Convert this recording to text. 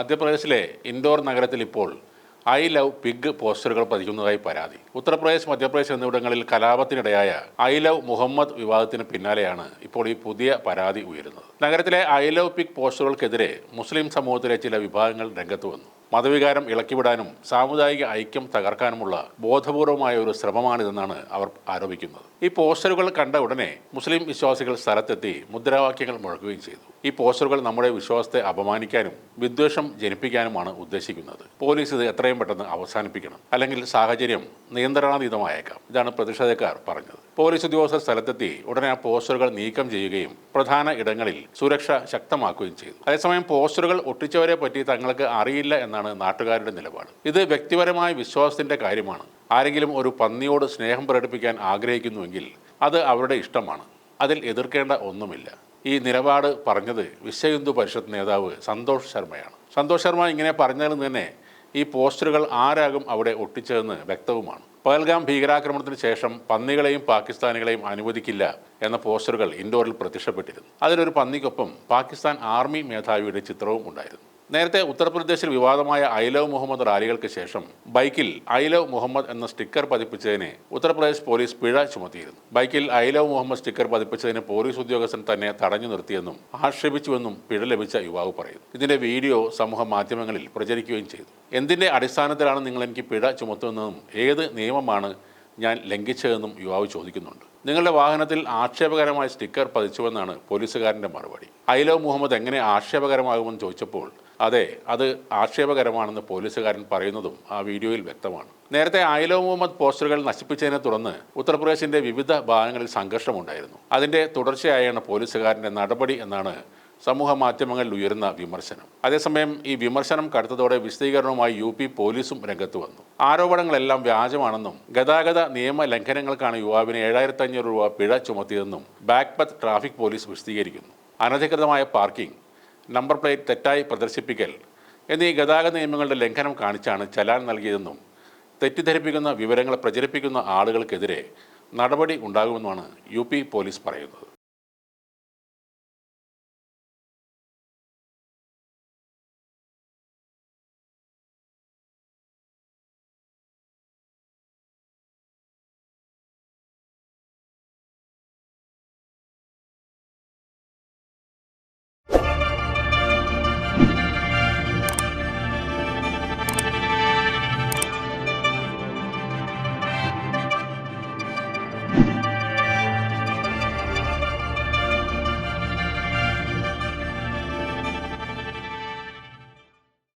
മധ്യപ്രദേശിലെ ഇൻഡോർ നഗരത്തിൽ ഇപ്പോൾ ഐ ലവ് പിഗ് പോസ്റ്ററുകൾ പതിക്കുന്നതായി പരാതി. ഉത്തർപ്രദേശ് മധ്യപ്രദേശ് എന്നിവിടങ്ങളിൽ കലാപത്തിനിടയായ ഐ ലവ് മുഹമ്മദ് വിവാദത്തിന് പിന്നാലെയാണ് ഇപ്പോൾ ഈ പുതിയ പരാതി ഉയരുന്നത്. നഗരത്തിലെ ഐ ലവ് പിഗ് പോസ്റ്ററുകൾക്കെതിരെ മുസ്ലിം സമൂഹത്തിലെ ചില വിഭാഗങ്ങൾ രംഗത്ത് വന്നു. മതവികാരം ഇളക്കിവിടാനും സാമുദായിക ഐക്യം തകർക്കാനുമുള്ള ബോധപൂർവമായ ഒരു ശ്രമമാണിതെന്നാണ് അവർ ആരോപിക്കുന്നത്. ഈ പോസ്റ്ററുകൾ കണ്ട ഉടനെ മുസ്ലിം വിശ്വാസികൾ സ്ഥലത്തെത്തി മുദ്രാവാക്യങ്ങൾ മുഴക്കുകയും ചെയ്തു. ഈ പോസ്റ്ററുകൾ നമ്മുടെ വിശ്വാസത്തെ അപമാനിക്കാനും വിദ്വേഷം ജനിപ്പിക്കാനുമാണ് ഉദ്ദേശിക്കുന്നത്. പോലീസ് ഇത് എത്രയും പെട്ടെന്ന് അവസാനിപ്പിക്കണം. അല്ലെങ്കിൽ സാഹചര്യം നിയന്ത്രണാതീതമായേക്കാം. ഇതാണ് പ്രതിഷേധക്കാർ പറഞ്ഞത്. പോലീസ് ഉദ്യോഗസ്ഥർ സ്ഥലത്തെത്തി ഉടനെ ആ പോസ്റ്ററുകൾ നീക്കം ചെയ്യുകയും പ്രധാന ഇടങ്ങളിൽ സുരക്ഷ ശക്തമാക്കുകയും ചെയ്തു. അതേസമയം പോസ്റ്ററുകൾ ഒട്ടിച്ചവരെ പറ്റി തങ്ങൾക്ക് അറിയില്ല എന്നാണ് നാട്ടുകാരുടെ നിലപാട്. ഇത് വ്യക്തിപരമായ വിശ്വാസത്തിന്റെ കാര്യമാണ്. ആരെങ്കിലും ഒരു പന്നിയോട് സ്നേഹം പ്രകടിപ്പിക്കാൻ ആഗ്രഹിക്കുന്നുവെങ്കിൽ അത് അവരുടെ ഇഷ്ടമാണ്. അതിൽ എതിർക്കേണ്ട ഒന്നുമില്ല. ഈ നിലപാട് പറഞ്ഞത് വിശ്വഹിന്ദു പരിഷത്ത് നേതാവ് സന്തോഷ് ശർമ്മയാണ്. സന്തോഷ് ശർമ്മ ഇങ്ങനെ പറഞ്ഞതിൽ തന്നെ ഈ പോസ്റ്ററുകൾ ആരാകും അവിടെ ഒട്ടിച്ചതെന്ന് വ്യക്തവുമാണ്. പഹൽഗാം ഭീകരാക്രമണത്തിന് ശേഷം പന്നികളെയും പാകിസ്ഥാനികളെയും അനുവദിക്കില്ല എന്ന പോസ്റ്ററുകൾ ഇൻഡോറിൽ പ്രത്യക്ഷപ്പെട്ടിരുന്നു. അതിലൊരു പന്നിക്കൊപ്പം പാകിസ്ഥാൻ ആർമി മേധാവിയുടെ ചിത്രവും ഉണ്ടായിരുന്നു. നേരത്തെ ഉത്തർപ്രദേശിൽ വിവാദമായ ഐ ലവ് മുഹമ്മദ് റാലികൾക്ക് ശേഷം ബൈക്കിൽ ഐ ലവ് മുഹമ്മദ് എന്ന സ്റ്റിക്കർ പതിപ്പിച്ചതിനെ ഉത്തർപ്രദേശ് പോലീസ് പിഴ ചുമത്തിയിരുന്നു. ബൈക്കിൽ ഐ ലവ് മുഹമ്മദ് സ്റ്റിക്കർ പതിപ്പിച്ചതിന് പോലീസ് ഉദ്യോഗസ്ഥൻ തന്നെ തടഞ്ഞു നിർത്തിയെന്നും ആക്ഷേപിച്ചുവെന്നും പിഴ ലഭിച്ച യുവാവ് പറയുന്നു. ഇതിന്റെ വീഡിയോ സമൂഹ മാധ്യമങ്ങളിൽ പ്രചരിക്കുകയും ചെയ്തു. എന്തിന്റെ അടിസ്ഥാനത്തിലാണ് നിങ്ങൾ എനിക്ക് പിഴ ചുമത്തുന്നതെന്നും ഏത് നിയമമാണ് ഞാൻ ലംഘിച്ചതെന്നും യുവാവ് ചോദിക്കുന്നുണ്ട്. നിങ്ങളുടെ വാഹനത്തിൽ ആക്ഷേപകരമായ സ്റ്റിക്കർ പതിച്ചുവെന്നാണ് പോലീസുകാരന്റെ മറുപടി. ഐ ലവ് മുഹമ്മദ് എങ്ങനെ ആക്ഷേപകരമാകുമെന്ന് ചോദിച്ചപ്പോൾ അതെ അത് ആക്ഷേപകരമാണെന്ന് പോലീസുകാരൻ പറയുന്നതും ആ വീഡിയോയിൽ വ്യക്തമാണ്. നേരത്തെ ആയിലോ മുഹമ്മദ് പോസ്റ്ററുകൾ നശിപ്പിച്ചതിനെ തുടർന്ന് ഉത്തർപ്രദേശിന്റെ വിവിധ ഭാഗങ്ങളിൽ സംഘർഷമുണ്ടായിരുന്നു. അതിന്റെ തുടർച്ചയായാണ് പോലീസുകാരന്റെ നടപടി എന്നാണ് സമൂഹ മാധ്യമങ്ങളിൽ ഉയരുന്ന വിമർശനം. അതേസമയം ഈ വിമർശനം കടുത്തതോടെ വിശദീകരണവുമായി യു പി പോലീസും രംഗത്ത് വന്നു. ആരോപണങ്ങളെല്ലാം വ്യാജമാണെന്നും ഗതാഗത നിയമ ലംഘനങ്ങൾക്കാണ് യുവാവിന് ഏഴായിരത്തി അഞ്ഞൂറ് രൂപ പിഴ ചുമത്തിയതെന്നും ബാക്ക്പത്ത് ട്രാഫിക് പോലീസ് വിശദീകരിക്കുന്നു. അനധികൃതമായ പാർക്കിംഗ് നമ്പർ പ്ലേറ്റ് തെറ്റായി പ്രദർശിപ്പിക്കൽ എന്നീ ഗതാഗത നിയമങ്ങളുടെ ലംഘനം കാണിച്ചാണ് ചലാൻ നൽകിയതെന്നും തെറ്റിദ്ധരിപ്പിക്കുന്ന വിവരങ്ങൾ പ്രചരിപ്പിക്കുന്ന ആളുകൾക്കെതിരെ നടപടി ഉണ്ടാകുമെന്നുമാണ് യു പോലീസ് പറയുന്നത്.